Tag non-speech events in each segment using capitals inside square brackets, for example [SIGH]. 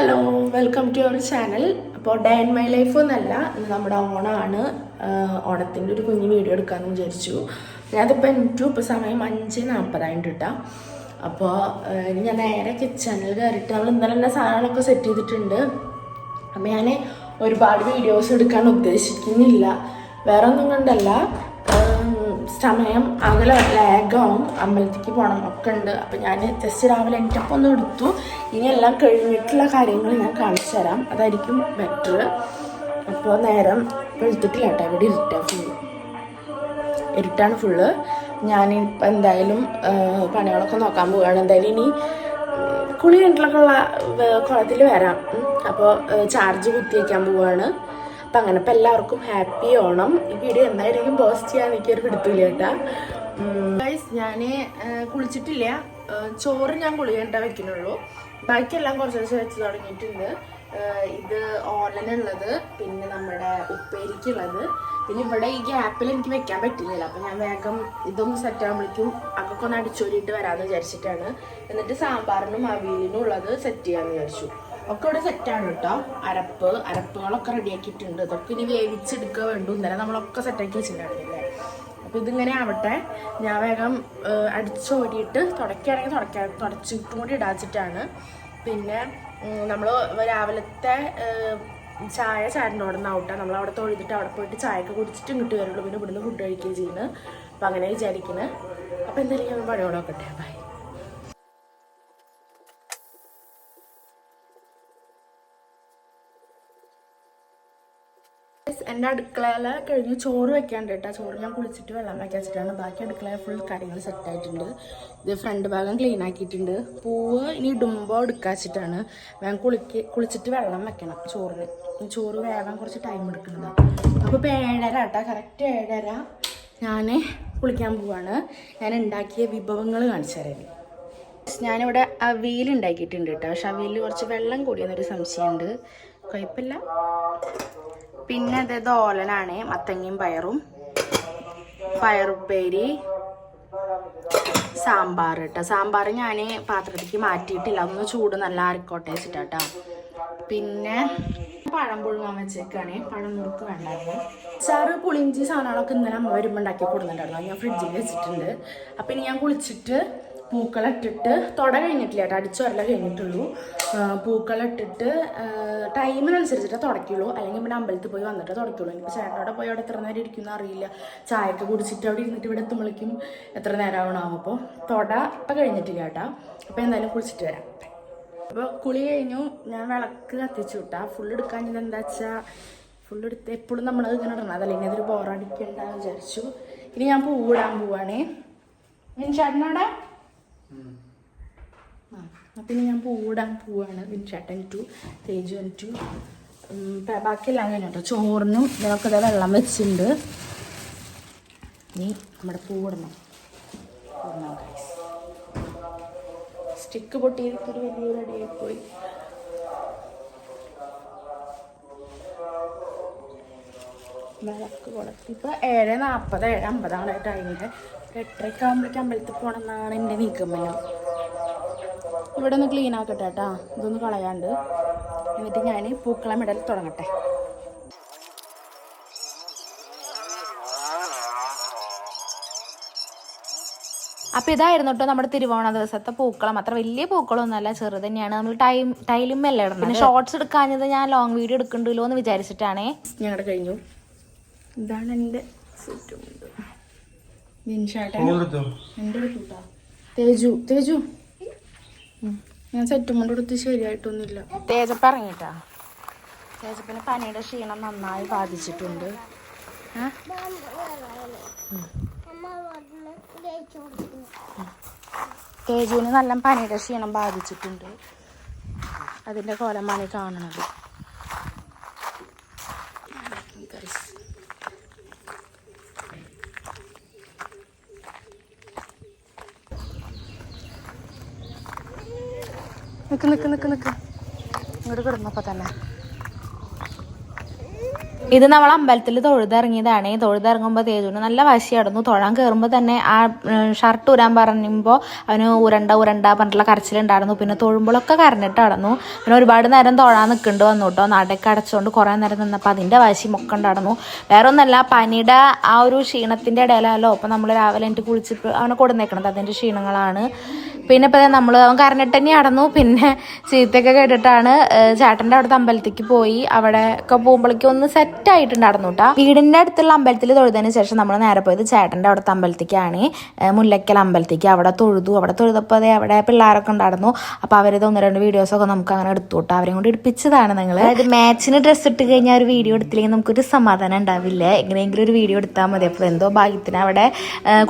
Hello welcome to our channel അപ്പോൾ day and my life എന്നല്ല നമ്മുടെ ഓണമാണ് ഓണത്തിന്റെ ഒരു കുഞ്ഞു വീഡിയോ എടുക്കാമെന്ന് വിചാരിച്ചു. ഞാനിപ്പോൾ എനിക്ക് ഇപ്പോൾ സമയം അഞ്ച് നാൽപ്പതായിട്ട് കിട്ടാം അപ്പോൾ ഞാൻ നേരെ കിച്ചണിൽ കയറിയിട്ട് നമ്മൾ ഇന്നലെ തന്നെ സാധനങ്ങളൊക്കെ സെറ്റ് ചെയ്തിട്ടുണ്ട്. അപ്പം ഞാൻ ഒരുപാട് വീഡിയോസ് എടുക്കാൻ ഉദ്ദേശിക്കുന്നില്ല. വേറെ ഒന്നും കൊണ്ടല്ല സമയം അകലെ ലാഗാവും അമ്പലത്തിക്ക് പോകണം ഒക്കെ ഉണ്ട്. അപ്പം ഞാൻ ജസ്റ്റ് രാവിലെ എനിക്കപ്പം ഒന്ന് എടുത്തു. ഇനി എല്ലാം കഴിഞ്ഞിട്ടുള്ള കാര്യങ്ങൾ ഞാൻ കാണിച്ചു തരാം. അതായിരിക്കും ബെറ്റർ അപ്പോൾ നേരം വെളുത്തിട്ടില്ല കേട്ടോ. ഇവിടെ ഇരുട്ടാണ് ഫുള്ള് ഇരുട്ടാണ് ഫുള്ള് ഞാൻ ഇപ്പം എന്തായാലും പണികളൊക്കെ നോക്കാൻ പോവുകയാണ് എന്തായാലും ഇനി കുളി കുളി ഉള്ള കുളത്തിൽ വരാം. അപ്പോൾ ചാർജ് കുത്തി വയ്ക്കാൻ പോവുകയാണ് അപ്പം അങ്ങനെ ഇപ്പം എല്ലാവർക്കും ഹാപ്പി ഓണം. ഈ വീഡിയോ എന്തായിരിക്കും പോസ്റ്റ് ചെയ്യാൻ എനിക്കൊരു പിടുത്തില്ല കേട്ടാ. ഗൈസ് ഞാൻ കുളിച്ചിട്ടില്ല. ചോറ് ഞാൻ കുളിക്കേണ്ട വെക്കുന്നുള്ളൂ. ബാക്കിയെല്ലാം കുറച്ച് ദിവസം വെച്ച് തുടങ്ങിയിട്ടുണ്ട്. ഇത് ഓലനുള്ളത് പിന്നെ നമ്മുടെ ഉപ്പേരിക്കുള്ളത്. പിന്നെ ഇവിടെ ഈ ഗ്യാപ്പിൽ എനിക്ക് വെക്കാൻ പറ്റില്ലല്ലോ. അപ്പം ഞാൻ വേഗം ഇതൊന്ന് സെറ്റ് ആകുമ്പോഴേക്കും അതൊക്കെ ഒന്ന് അടിച്ചോരിയിട്ട് വരാമെന്ന് വിചാരിച്ചിട്ടാണ്. എന്നിട്ട് സാമ്പാറിനും അവിയലിനും ഉള്ളത് സെറ്റ് ചെയ്യാമെന്ന് വിചാരിച്ചു. ഒക്കെ ഇവിടെ സെറ്റാണ് കേട്ടോ. അരപ്പ് അരപ്പുകളൊക്കെ റെഡിയാക്കിയിട്ടുണ്ട് ഇതൊക്കെ ഇനി വേവിച്ചെടുക്കുക വേണ്ടു. ഇന്നലെ നമ്മളൊക്കെ സെറ്റാക്കി വെച്ചിട്ടുണ്ടായിരുന്നില്ലേ? അപ്പോൾ ഇതിങ്ങനെ ആവട്ടെ. ഞാൻ വേഗം അടിച്ചോടിയിട്ട് തുടക്കുകയാണെങ്കിൽ തുടക്കാൻ തുടച്ചിട്ടും കൂടി ഇടാച്ചിട്ടാണ്. പിന്നെ നമ്മൾ രാവിലത്തെ ചായ ചാരന്റെ അവിടെ നിന്ന് ഔട്ടാണ് നമ്മൾ അവിടെ തൊഴുതിട്ട് അവിടെ പോയിട്ട് ചായയൊക്കെ കുടിച്ചിട്ട് ഇങ്ങോട്ട് വരുള്ളൂ. പിന്നെ ഇവിടുന്ന് ഫുഡ് കഴിക്കുകയും ചെയ്യുന്നത് അപ്പം അങ്ങനെ വിചാരിക്കുന്നത് അപ്പോൾ എന്തായാലും ഞാൻ പണിയോടെ നോക്കട്ടെ. ബൈ എന്റെ അടുക്കളയിൽ കഴിഞ്ഞ് ചോറ് വെക്കാണ്ട് കേട്ടോ. ചോറ് ഞാൻ കുളിച്ചിട്ട് വെള്ളം വെക്കാൻ വെച്ചിട്ടാണ്. ബാക്കി അടുക്കള ഫുൾ കാര്യങ്ങൾ സെറ്റ് ആയിട്ടുണ്ട്. ഇത് ഫ്രണ്ട് ഭാഗം ക്ലീൻ ആക്കിയിട്ടുണ്ട്. പൂവ് ഇനി ഇടുമ്പോൾ എടുക്കാച്ചിട്ടാണ് വേഗം കുളിക്ക് കുളിച്ചിട്ട് വെള്ളം വെക്കണം ചോറിന്. ചോറ് വേഗം കുറച്ച് ടൈം എടുക്കുന്നത് അപ്പോൾ ഇപ്പോൾ ഏഴര കേട്ടോ കറക്റ്റ് ഏഴര ഞാൻ കുളിക്കാൻ പോവാണ്. ഞാൻ ഉണ്ടാക്കിയ വിഭവങ്ങൾ കാണിച്ചു ഞാനിവിടെ അവിയൽ ഉണ്ടാക്കിയിട്ടുണ്ട് കേട്ടോ പക്ഷെ അവിയലിൽ കുറച്ച് വെള്ളം കൂടിയെന്നൊരു സംശയമുണ്ട് കുഴപ്പമില്ല പിന്നെ അതായത് ഓലനാണ് മത്തങ്ങയും പയറും. പയറുപ്പേരി സാമ്പാർ കേട്ടോ സാമ്പാർ ഞാൻ പാത്രത്തിലേക്ക് മാറ്റിയിട്ടില്ല. ഒന്ന് ചൂട് നല്ല ആറിക്കോട്ടെ വെച്ചിട്ടാട്ടോ. പിന്നെ പഴം പുഴുങ്ങാൻ വെച്ചേക്കാണ്. പഴം നുറുക്ക് വേണ്ടായിരുന്നു. സാറ് പുളിഞ്ചി സാധനങ്ങളൊക്കെ ഇന്നലെ അമ്മ വരുമ്പോൾ ഉണ്ടാക്കി കൊടുക്കുന്നുണ്ടായിരുന്നു ഞാൻ ഫ്രിഡ്ജിൽ വെച്ചിട്ടുണ്ട്. അപ്പം ഇനി ഞാൻ കുളിച്ചിട്ട് പൂക്കളിട്ടിട്ട് തുട കഴിഞ്ഞിട്ടില്ല കേട്ടോ. അടിച്ചു വരല കഴിഞ്ഞിട്ടുള്ളൂ. പൂക്കളിട്ടിട്ട് ടൈമിനനുസരിച്ചിട്ട് തുടയ്ക്കുള്ളൂ. അല്ലെങ്കിൽ പിന്നെ അമ്പലത്തിൽ പോയി വന്നിട്ട് തുടയ്ക്കുള്ളൂ. എനിക്ക് ചേട്ടനോടെ പോയി അവിടെ എത്ര നേരം ഇരിക്കുന്ന അറിയില്ല. ചായയൊക്കെ കുടിച്ചിട്ട് അവിടെ ഇരുന്നിട്ട് ഇവിടെ എത്തുമ്പോഴേക്കും എത്ര നേരം ആവണം അപ്പോൾ തുട ഇപ്പം കഴിഞ്ഞിട്ടില്ല കേട്ടോ. അപ്പോൾ എന്തായാലും കുളിച്ചിട്ട് വരാം. അപ്പോൾ കുളി കഴിഞ്ഞു. ഞാൻ വിളക്ക് കത്തിച്ചു വിട്ടാ ഫുൾ എടുക്കാൻ ഇത് എന്താ വെച്ചാൽ ഫുൾ എടുത്ത് എപ്പോഴും നമ്മളത് ഇങ്ങനെ ഇടണം. അതല്ല ഇനി അതൊരു ബോറടിക്കണ്ടെന്ന് വിചാരിച്ചു. ഇനി ഞാൻ പൂവിടാൻ പോവാണേ. വിൻചാട്ടനോടെ ആ പിന്നെ ഞാൻ പൂടാൻ പോവാണ്. വിൻചാട്ടൻ ടു തേജു ടു ബാക്കിയെല്ലാം കഴിഞ്ഞു കേട്ടോ. ചോറിനും ഇതിനൊക്കെ ഇതാ വെള്ളം വെച്ചിട്ടുണ്ട്. ഇനി നമ്മുടെ പൂവിടണം. സ്റ്റിക്ക് പൊട്ടിയിരിക്കൊരു വലിയ അടിയായി പോയി വിളക്ക് കൊളത്തി. ഇപ്പൊ ഏഴ് നാൽപ്പത് ഏഴ് അമ്പതാണ് ടൈമിൽ എട്ടരയ്ക്ക് ആകുമ്പോഴേക്കും അമ്പലത്തിൽ പോകണം എന്നാണ് എന്റെ നിഗമനം ഇവിടെ ഒന്ന് ക്ലീൻ ആക്കട്ടെ കേട്ടാ ഇതൊന്ന് കളയാണ്ട്. എന്നിട്ട് ഞാൻ പൂക്കളം ഇടൽ തുടങ്ങട്ടെ. അപ്പോൾ ഇതായിരുന്നു കേട്ടോ നമ്മുടെ തിരുവോണ ദിവസത്തെ പൂക്കളം. അത്ര വലിയ പൂക്കളൊന്നുമല്ല ചെറുത് തന്നെയാണ്. നമ്മൾ ടൈം ടൈലും എല്ലാം ഇടണം പിന്നെ ഷോർട്സ് എടുക്കാഞ്ഞത് ഞാൻ ലോങ് വീഡിയോ എടുക്കണ്ടല്ലോ എന്ന് വിചാരിച്ചിട്ടാണേ. ഞങ്ങളുടെ കഴിഞ്ഞു. ഇതാണ് എന്റെ സെറ്റുമുണ്ട് മിൻഷാട്ടൻ എന്റെ എടുത്തുട്ടാ തേജു തേജു. ഞാൻ സെറ്റുമുണ്ട് എടുത്ത് ശരിയായിട്ടൊന്നുമില്ല. തേജപ്പ ഇറങ്ങിട്ടാ തേജപ്പിന് പനിയുടെ ക്ഷീണം നന്നായി ബാധിച്ചിട്ടുണ്ട്. തേജുവിന് നല്ല പനിയുടെ ക്ഷീണം ബാധിച്ചിട്ടുണ്ട്. അതിന്റെ കോലമാണ് കാണുന്നത്. നിക്ക് നിക്ക് നിക്ക് നിക്ക്. ഇങ്ങോട്ട് കിടന്നപ്പോ തന്നെ. ഇത് നമ്മൾ അമ്പലത്തിൽ തൊഴുതിറങ്ങിയതാണ്. തൊഴുതിറങ്ങുമ്പോൾ തേജുവിന് നല്ല വാശിയായിരുന്നു തൊഴാൻ കയറുമ്പോൾ തന്നെ ആ ഷർട്ട് ഊരാൻ പറയുമ്പോൾ അവന് ഉരണ്ട ഉരണ്ട പറഞ്ഞിട്ടുള്ള കരച്ചിലുണ്ടായിരുന്നു. പിന്നെ തൊഴുമ്പോഴൊക്കെ കരഞ്ഞിട്ട് നടന്നു. പിന്നെ ഒരുപാട് നേരം തൊഴാൻ നിൽക്കേണ്ടി വന്നു കേട്ടോ. നടയൊക്കെ അടച്ചുകൊണ്ട് കുറേ നേരം നിന്നപ്പോൾ അതിന്റെ വാശി മൊക്കെ ഉണ്ടായിരുന്നു. വേറെ ഒന്നല്ല പനിയുടെ ആ ഒരു ക്ഷീണത്തിന്റെ ഇടയിലല്ലോ അപ്പോൾ നമ്മൾ രാവിലെ എനിക്ക് കുളിച്ചിട്ട് അവനെ കൊടുന്നേക്കണത്. അതിന്റെ ക്ഷീണങ്ങളാണ്. പിന്നെ ഇപ്പം നമ്മൾ അവൻ കരഞ്ഞിട്ട് തന്നെ അടന്നു പിന്നെ ചീത്തയൊക്കെ കേട്ടിട്ടാണ് ചേട്ടന്റെ അവിടുത്തെ അമ്പലത്തേക്ക് പോയി. അവിടെ ഒക്കെ പോകുമ്പോഴേക്കും ഒന്ന് സെറ്റ് ആയിട്ടുണ്ടായിരുന്നു കേട്ടോ വീടിന്റെ അടുത്തുള്ള അമ്പലത്തിൽ തൊഴുതതിന് ശേഷം നമ്മൾ നേരെ പോയത് ചേട്ടന്റെ അവിടുത്തെ അമ്പലത്തേക്കാണ്. മുല്ലക്കൽ അമ്പലത്തേക്ക്. അവിടെ തൊഴുതു. അവിടെ തൊഴുതപ്പോൾ അതേ അവിടെ പിള്ളേരൊക്കെ ഉണ്ടായിരുന്നു. അപ്പോൾ അവരത് ഒന്ന് രണ്ട് വീഡിയോസൊക്കെ നമുക്ക് അങ്ങനെ എടുത്തു കേട്ടോ അവരെയും കൊണ്ട് എടുപ്പിച്ചതാണ് നിങ്ങൾ അതായത് മാച്ചിന് ഡ്രസ്സ് ഇട്ട് കഴിഞ്ഞാൽ ഒരു വീഡിയോ എടുത്തില്ലെങ്കിൽ നമുക്കൊരു സമാധാനം ഉണ്ടാവില്ല. എങ്ങനെയെങ്കിലും ഒരു വീഡിയോ എടുത്താൽ മതി. അപ്പോൾ എന്തോ ഭാഗ്യത്തിന് അവിടെ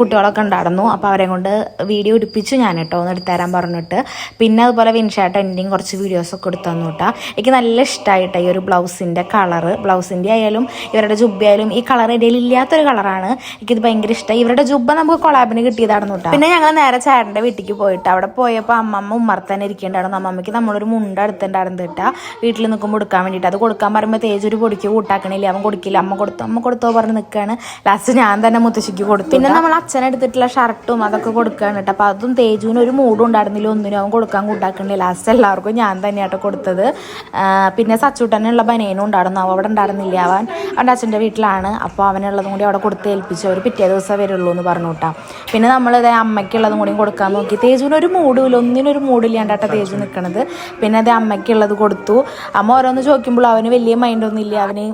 കുട്ടികളൊക്കെ ഉണ്ടായിരുന്നു. അപ്പോൾ അവരെ കൊണ്ട് വീഡിയോ എടുപ്പിച്ചു ഞാൻ കേട്ടോ ഒന്ന് എടുത്തുതരാൻ പറഞ്ഞിട്ട്. പിന്നെ അതുപോലെ വിൻഷായിട്ട് എന്റെയും കുറച്ച് വീഡിയോസൊക്കെ എടുത്തു തന്നു കേട്ടോ എനിക്ക് നല്ല ഇഷ്ടമായിട്ട് ഈ ഒരു ബ്ലൗസിന്റെ കളറ് ബ്ലൗസിന്റെ ആയാലും ഇവരുടെ ജുബ്ബ ആയാലും ഈ കളർ ഇടയിൽ ഇല്ലാത്തൊരു കളറാണ് എനിക്കിത് ഭയങ്കര ഇഷ്ടമായി ഇവരുടെ ജുബ്ബ നമുക്ക് കൊളാബിന് കിട്ടിയതാണ് കേട്ടോ പിന്നെ ഞങ്ങൾ നേരെ ചേട്ടന്റെ വീട്ടിലേക്ക് പോയിട്ട് അവിടെ പോയപ്പോൾ അമ്മമ്മ ഉമ്മർത്തന്നെ ഇരിക്കേണ്ടായിരുന്നു. അമ്മമ്മയ്ക്ക് നമ്മളൊരു മുണ്ട എടുത്തിട്ടുണ്ടായിരുന്നു കേട്ടാ വീട്ടിൽ നിൽക്കുമ്പോൾ കൊടുക്കാൻ വേണ്ടിയിട്ട് അത് കൊടുക്കാൻ പറയുമ്പോൾ തേജ് ഒരു പൊടിക്ക് കൂട്ടാക്കണില്ല. അവൻ കൊടുക്കില്ല. അമ്മ കൊടുത്തു. അമ്മ കൊടുത്തോ പറഞ്ഞ് നിൽക്കുകയാണ് ലാസ്റ്റ് ഞാൻ തന്നെ മുത്തശ്ശിക്ക് കൊടുത്തു പിന്നെ നമ്മൾ അച്ഛനെടുത്തിട്ടുള്ള ഷർട്ടും അതൊക്കെ കൊടുക്കുകയാണ് കേട്ടോ അപ്പോൾ അതും തേജുവിന് ഒരു മൂടും ഉണ്ടായിരുന്നില്ല ഒന്നിനും അവൻ കൊടുക്കാൻ കൂട്ടാക്കണില്ല. ലാസ്റ്റ് എല്ലാവർക്കും ഞാൻ തന്നെയാട്ടോ കൊടുത്തത്. പിന്നെ സച്ചൂട്ടനുള്ള ബനേനും ഉണ്ടായിരുന്നു. അവൻ അവിടെ ഉണ്ടായിരുന്നില്ല. അവൻ അവന്റെ അച്ഛന്റെ വീട്ടിലാണ്. അപ്പോൾ അവനുള്ളതും കൂടി അവിടെ കൊടുത്ത് ഏൽപ്പിച്ചു. അവർ പിറ്റേ ദിവസം വരുള്ളൂ എന്ന് പറഞ്ഞു കേട്ടോ. പിന്നെ നമ്മളിത് അമ്മയ്ക്കുള്ളതും കൂടി കൊടുക്കാൻ നോക്കി. തേജുവിന് ഒരു മൂടുമില്ല ഒന്നിനൊരു മൂടില്ലാണ്ടാട്ടോ തേജു നിൽക്കണത്. പിന്നെ അത് അമ്മയ്ക്കുള്ളത് കൊടുത്തു. അമ്മ ഓരോന്ന് ചോദിക്കുമ്പോൾ അവന് വലിയ മൈൻഡൊന്നും ഇല്ല. അവന്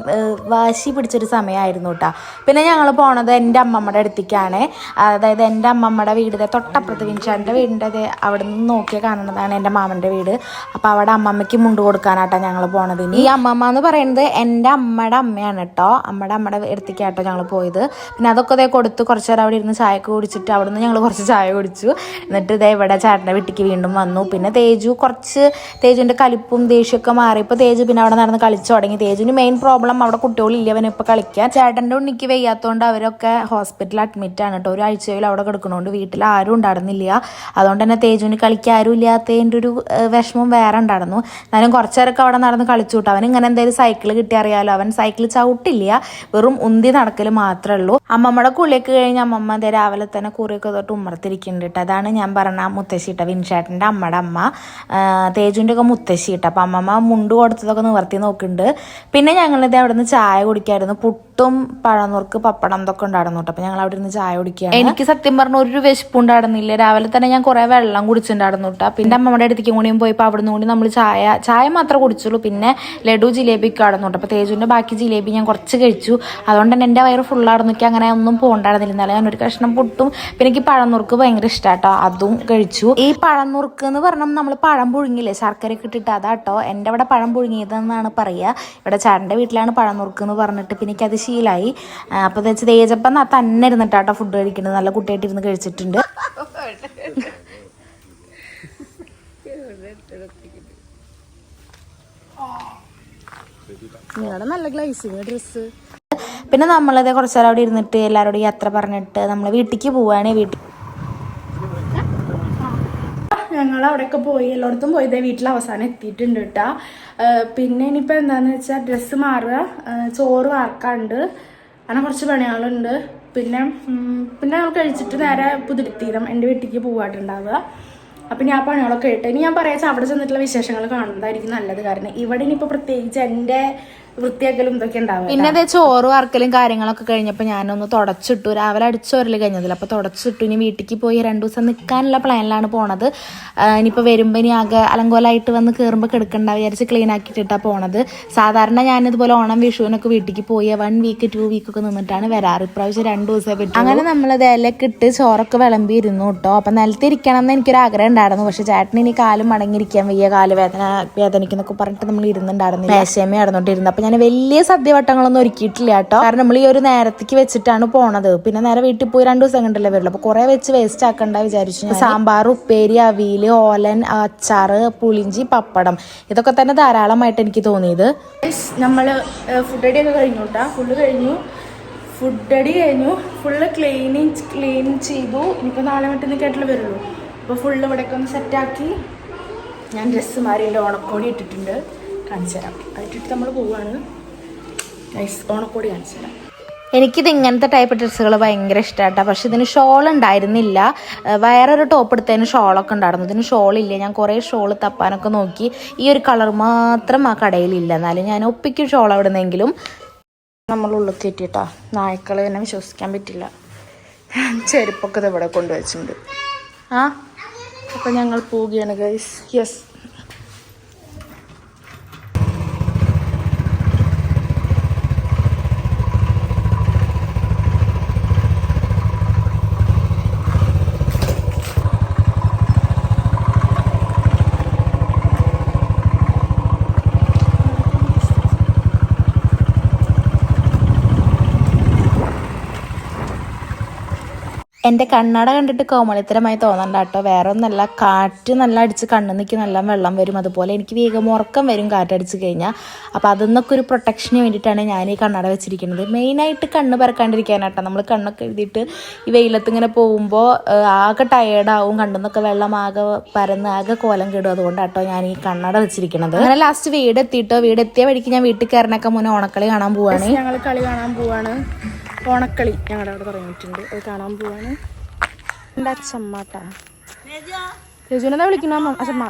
വാശി പിടിച്ചൊരു സമയമായിരുന്നു കേട്ടോ. പിന്നെ ഞങ്ങൾ പോണത് എന്റെ അമ്മമ്മയുടെ അടുത്തേക്കാണ്. അതായത് എന്റെ അമ്മമ്മയുടെ വീട് ദേ തൊട്ടപ്പുറത്ത് വിൻഷാന്റെ വീടിന്റെ ദേ അവിടെ നിന്ന് നോക്കിയാൽ കാണുന്നതാണ് എന്റെ മാമന്റെ വീട്. അപ്പോൾ അവിടെ അമ്മമ്മയ്ക്ക് മുണ്ട് കൊടുക്കാനാട്ടോ ഞങ്ങൾ പോണത് ഈ അമ്മമ്മ എന്ന് പറയുന്നത് എന്റെ അമ്മയുടെ അമ്മയാണ് കേട്ടോ. അമ്മയുടെ അമ്മയുടെ എടുത്തേക്കാട്ടോ ഞങ്ങൾ പോയത്. പിന്നെ അതൊക്കെ ഇതേ കൊടുത്ത് കുറച്ച് നേരം അവിടെ ഇരുന്ന് ചായ കുടിച്ചിട്ട് അവിടെ നിന്ന് ഞങ്ങൾ കുറച്ച് ചായ കുടിച്ചു. എന്നിട്ട് ഇതേ ഇവിടെ ചേട്ടന്റെ വീട്ടിലേക്ക് വീണ്ടും വന്നു. പിന്നെ തേജു കുറച്ച് തേജുവിന്റെ കലിപ്പും ദേഷ്യമൊക്കെ മാറി. ഇപ്പോൾ തേജു പിന്നെ അവിടെ നടന്ന് കളിച്ചു തുടങ്ങി. തേജുവിന് മെയിൻ പ്രോബ്ലം അവിടെ കുട്ടികളില്ല അവനെ ഇപ്പോൾ കളിക്കാൻ. ചേട്ടന്റെ ഉണ്ണിക്ക് വയ്യാത്തതുകൊണ്ട് അവരൊക്കെ ഹോസ്പിറ്റലിൽ അഡ്മിറ്റ് ആണ് കേട്ടോ. ഒരാഴ്ചയിൽ അവിടെ കിടക്കുന്നതുകൊണ്ട് വീട്ടിൽ ആരും ഉണ്ടായിരുന്നില്ല. അതുകൊണ്ട് തന്നെ തേജുവിന് കളിക്കാൻ ആരും ഇല്ലാത്തതിന്റെ ഒരു വിഷമം വേറെ ഉണ്ടായിരുന്നു. എന്നാലും കുറച്ചേരൊക്കെ അവിടെ നടന്ന് കളിച്ചു അവൻ ഇങ്ങനെ എന്തെങ്കിലും സൈക്കിൾ കിട്ടി അറിയാലോ. അവൻ സൈക്കിൾ ചവിട്ടില്ല. വെറും ഉന്തി നടക്കൽ മാത്രമേ ഉള്ളൂ. അമ്മമ്മയുടെ കുളിയൊക്കെ കഴിഞ്ഞ് അമ്മമ്മ ദേ രാവിലെ തന്നെ കുറിയൊക്കെ തൊട്ട് ഉമ്മർത്തിരിക്കുന്നുണ്ട് കേട്ടോ. അതാണ് ഞാൻ പറഞ്ഞ മുത്തശ്ശി ഇട്ട വിൻഷേട്ടന്റെ അമ്മയുടെ അമ്മ. തേജുവിന്റെ ഒക്കെ മുത്തശ്ശി ഇട്ട അപ്പം അമ്മമ്മ മുണ്ട് കൊടുത്തതൊക്കെ നിവർത്തി നോക്കുന്നുണ്ട്. പിന്നെ ഞങ്ങളിത് അവിടെ നിന്ന് ചായ കുടിക്കായിരുന്നു. പുട്ടും പഴനുറുക്ക് പപ്പടം ഇതൊക്കെ ഉണ്ടായിരുന്നു അപ്പം ഞങ്ങൾ അവിടെ നിന്ന് ചായ കുടിക്കുക എനിക്ക് സത്യം പറഞ്ഞ ഒരു വിശപ്പുണ്ടായിരുന്നില്ല രാവിലെ തന്നെ ഞാൻ കുറെ വെള്ളം കുടിച്ചിട്ടുണ്ടായിരുന്നു കേട്ടോ. പിന്നെ അമ്മയുടെ അടുത്തേക്ക് കൂടിയും പോയപ്പോൾ അവിടെ നിന്ന് കൂടി നമ്മൾ ചായ ചായ മാത്രമേ കുടിച്ചുള്ളൂ. പിന്നെ ലഡു ജിലേബി ഒക്കെ ആയിരുന്നു കേട്ടോ. അപ്പൊ തേജുവിന്റെ ബാക്കി ജിലേബി ഞാൻ കുറച്ച് കഴിച്ചു. അതുകൊണ്ട് തന്നെ എന്റെ വയറ് ഫുള്ളായിരുന്നു എനിക്ക് അങ്ങനെ ഒന്നും പോകണ്ടായിരുന്നില്ല. ഞാൻ ഒരു കഷ്ണം പുട്ടും പിന്നെ എനിക്ക് പഴനുറുക്ക് ഭയങ്കര ഇഷ്ടമാട്ടോ അതും കഴിച്ചു. ഈ പഴനുറുക്ക് എന്ന് പറഞ്ഞാൽ നമ്മൾ പഴം പുഴുങ്ങില്ലേ? ശർക്കരയൊക്കെ ഇട്ടിട്ട് അതാട്ടോ എന്റെ അവിടെ പഴം പുഴുങ്ങിയതെന്നാണ് പറയുക. ഇവിടെ ചേട്ടന്റെ വീട്ടിലാണ് പഴനുറുക്ക് എന്ന് പറഞ്ഞിട്ട്. പിന്നെ എനിക്കത് ശീലമായി അപ്പോൾ എന്ന് വെച്ചാൽ തേജപ്പം ന- തന്നെ ഇരുന്നിട്ടാട്ടോ ഫുഡ് കഴിക്കുന്നത്. നല്ല കുട്ടിയായിട്ട് ഇരുന്ന് കഴിച്ചിട്ടുണ്ട്. നിങ്ങളുടെ നല്ല ഗ്ലൈസിങ് ഡ്രസ്സ് പിന്നെ നമ്മളത് കുറച്ചു നേരം അവിടെ ഇരുന്നിട്ട് എല്ലാവരോടും യാത്ര പറഞ്ഞിട്ട് നമ്മൾ വീട്ടിലേക്ക് പോവാണ്. വീട്ടിൽ ഞങ്ങൾ അവിടെയൊക്കെ പോയി. എല്ലായിടത്തും പോയി. ഇതേ വീട്ടിൽ അവസാനം എത്തിയിട്ടുണ്ട് കേട്ടാ. പിന്നെ ഇനിയിപ്പോൾ എന്താണെന്ന് വെച്ചാൽ ഡ്രസ്സ് മാറുക. ചോറ് വാർക്കാണ്ട്. അങ്ങനെ കുറച്ച് പണികളുണ്ട്. പിന്നെ പിന്നെ നമ്മൾ കഴിച്ചിട്ട് നേരെ പുതിരുത്തീരം എന്റെ വീട്ടിലേക്ക് പോകാട്ടുണ്ടാവുക അപ്പം ഞാൻ പണികളൊക്കെ ഇട്ട് ഇനി ഞാൻ പറയാച്ചാൽ അവിടെ ചെന്നിട്ടുള്ള വിശേഷങ്ങൾ കാണുന്നതായിരിക്കും നല്ലത്. കാരണം ഇവിടെ ഇനിയിപ്പോൾ പ്രത്യേകിച്ച് എന്റെ വൃത്തിയാക്കലും ഇതൊക്കെ ഉണ്ടാവും പിന്നെ അതേ ചോറ് വാർക്കലും കാര്യങ്ങളൊക്കെ കഴിഞ്ഞപ്പോൾ ഞാനൊന്ന് തുടച്ചിട്ടു. രാവിലെ അടിച്ചോരൽ കഴിഞ്ഞതിൽ അപ്പോൾ തുടച്ചിട്ടു. ഇനി വീട്ടിലേക്ക് പോയി രണ്ട് ദിവസം നിൽക്കാനുള്ള പ്ലാനിലാണ് പോണത്. ഇനിയിപ്പോ ഇനിയിപ്പോൾ വരുമ്പോൾ ഇനി ആകെ അലങ്കോലായിട്ട് വന്ന് കയറുമ്പോൾ കിടക്കണ്ട വിചാരിച്ച് ക്ലീൻ ആക്കിയിട്ടാണ് പോണത്. സാധാരണ ഞാൻ ഇതുപോലെ ഓണം വിഷുവിനൊക്കെ വീട്ടിലേക്ക് പോയി വൺ വീക്ക് ടു വീക്ക് ഒക്കെ നിന്നിട്ടാണ് വരാറ്. ഇപ്രാവശ്യം രണ്ട് ദിവസം പറ്റും അങ്ങനെ നമ്മൾ ഇലയൊക്കെ ഇട്ട് ചോറൊക്കെ വിളമ്പി ഇരുന്നു കേട്ടോ. അപ്പം നിലത്തിരിക്കണം എന്ന് എനിക്കൊരു ആഗ്രഹം ഉണ്ടായിരുന്നു. പക്ഷെ ചേട്ടൻ ഇനി കാലും മടങ്ങിയിരിക്കാൻ വയ്യ. കാൽ വേദന വേദനിക്കുന്നൊക്കെ പറഞ്ഞിട്ട് നമ്മൾ ഇരുന്നുണ്ടായിരുന്നു ആശയമേ നടന്നോണ്ടിരുന്നു അപ്പം ഞാൻ വലിയ സദ്യവട്ടങ്ങളൊന്നും ഒരുക്കിയിട്ടില്ല കേട്ടോ. കാരണം നമ്മൾ ഈ ഒരു നേരത്തേക്ക് വെച്ചിട്ടാണ് പോണത്. പിന്നെ നേരെ വീട്ടിൽ പോയി രണ്ട് ദിവസം കണ്ടല്ലേ വരുള്ളൂ. അപ്പോൾ കുറേ വെച്ച് വേസ്റ്റ് ആക്കണ്ട വിചാരിച്ചു. സാമ്പാർ ഉപ്പേരി അവിയൽ ഓലൻ അച്ചാർ പുളിഞ്ചി പപ്പടം. ഇതൊക്കെ തന്നെ ധാരാളമായിട്ട് എനിക്ക് തോന്നിയത്. നമ്മൾ ഫുഡ് ഒക്കെ കഴിഞ്ഞു കേട്ടോ ഫുഡ് കഴിഞ്ഞു. ഫുഡ് അടി കഴിഞ്ഞു. ഫുള്ള് ക്ലീനിങ് ക്ലീൻ ചെയ്തു. ഇനിയിപ്പോൾ നാളെ മറ്റൊന്നും ആയിട്ടുള്ള വരുള്ളൂ. അപ്പോൾ ഫുള്ള് ഇവിടെയൊക്കെ ഒന്ന് സെറ്റാക്കി ഞാൻ ഡ്രസ്സ് മാറിയിട്ട് ഓണക്കോടി ഇട്ടിട്ടുണ്ട്. കാണിച്ചു തരാം നമ്മൾ പോവാണ്. നൈസ് ഓണക്കോടി കാണിച്ചു തരാം എനിക്കിത് ഇങ്ങനത്തെ ടൈപ്പ് ഡ്രസ്സുകൾ ഭയങ്കര ഇഷ്ടമാട്ടോ പക്ഷെ ഇതിന് ഷോൾ ഉണ്ടായിരുന്നില്ല. വയറൊരു വേറൊരു ടോപ്പ് എടുത്തതിന് ഷോളൊക്കെ ഉണ്ടായിരുന്നു. ഇതിന് ഷോളില്ല ഞാൻ കുറേ ഷോൾ തപ്പാനൊക്കെ നോക്കി. ഈ ഒരു കളർ മാത്രം ആ കടയിലില്ല. എന്നാലും ഞാൻ ഒപ്പിക്കും ഷോൾ അവിടുന്നെങ്കിലും. നമ്മൾ ഉള്ളിൽ കയറ്റിയിട്ടാ. നായ്ക്കളെ തന്നെ വിശ്വസിക്കാൻ പറ്റില്ല. ചെരുപ്പൊക്കെ ഇത് ഇവിടെ കൊണ്ടുവച്ചിട്ടുണ്ട്. ആ? അപ്പം ഞങ്ങൾ പോവുകയാണ് ഗൈസ് യെസ് എന്റെ കണ്ണട കണ്ടിട്ട് കോമളിത്തരമായി തോന്നണ്ട കേട്ടോ. വേറെ ഒന്നല്ല കാറ്റ് നല്ല അടിച്ച് കണ്ണു നിൽക്ക് നല്ല വെള്ളം വരും. അതുപോലെ എനിക്ക് വേഗം ഉറക്കം വരും കാറ്റടിച്ച് കഴിഞ്ഞാൽ അപ്പോൾ അതിന്നൊക്കെ ഒരു പ്രൊട്ടക്ഷന് വേണ്ടിയിട്ടാണ് ഞാൻ ഈ കണ്ണട വെച്ചിരിക്കുന്നത്. മെയിനായിട്ട് കണ്ണ് പരക്കാണ്ടിരിക്കാനാട്ടോ നമ്മൾ കണ്ണൊക്കെ എഴുതിയിട്ട് ഈ വെയിലത്ത് ഇങ്ങനെ പോകുമ്പോൾ ആകെ ടയേർഡാവും കണ്ണെന്നൊക്കെ വെള്ളം ആകെ പരന്ന് ആകെ കോലം കെടും. അതുകൊണ്ടാട്ടോ ഞാൻ ഈ കണ്ണട വെച്ചിരിക്കുന്നത്. അങ്ങനെ ലാസ്റ്റ് വീട് എത്തിയിട്ടോ വീട് എത്തിയ വഴിക്ക് ഞാൻ വീട്ടിൽ കയറാനൊക്കെ മുന്നേ ഓണക്കളി കാണാൻ പോവാണ്. ഞങ്ങൾ കളി കാണാൻ പോവാണ്. ഓണക്കളി ഞങ്ങളുടെ അവിടെ തുടങ്ങിയിട്ടുണ്ട് അത് കാണാൻ പോവാണ്. എന്റെ അച്ഛമ്മാട്ടാ? രജുനെന്താ അമ്മ അച്ഛമ്മ.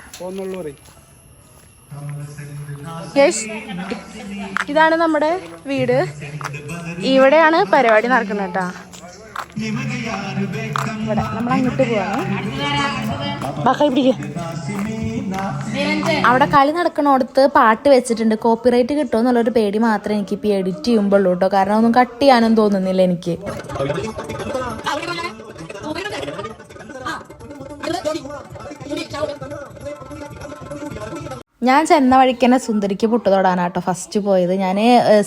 ഇതാണ് നമ്മുടെ വീട്. ഇവിടെയാണ് പരിപാടി നടക്കുന്നത് ഇവിടെ നമ്മൾ അങ്ങോട്ട് പോവാണ്. അവിടെ കളി നടക്കണോടത്ത് പാട്ട് വെച്ചിട്ടുണ്ട്. കോപ്പിറൈറ്റ് കിട്ടുമോ എന്നുള്ളൊരു പേടി മാത്രമേ എനിക്ക് ഇപ്പൊ എഡിറ്റ് ചെയ്യുമ്പോഴുള്ളൂ കേട്ടോ കാരണം ഒന്നും കട്ട് ചെയ്യാനും തോന്നുന്നില്ല എനിക്ക്. ഞാൻ ചെന്ന വഴിക്ക് തന്നെ സുന്ദരിക്ക് പൊട്ട് തൊടാനാട്ടോ ഫസ്റ്റ് പോയത്. ഞാൻ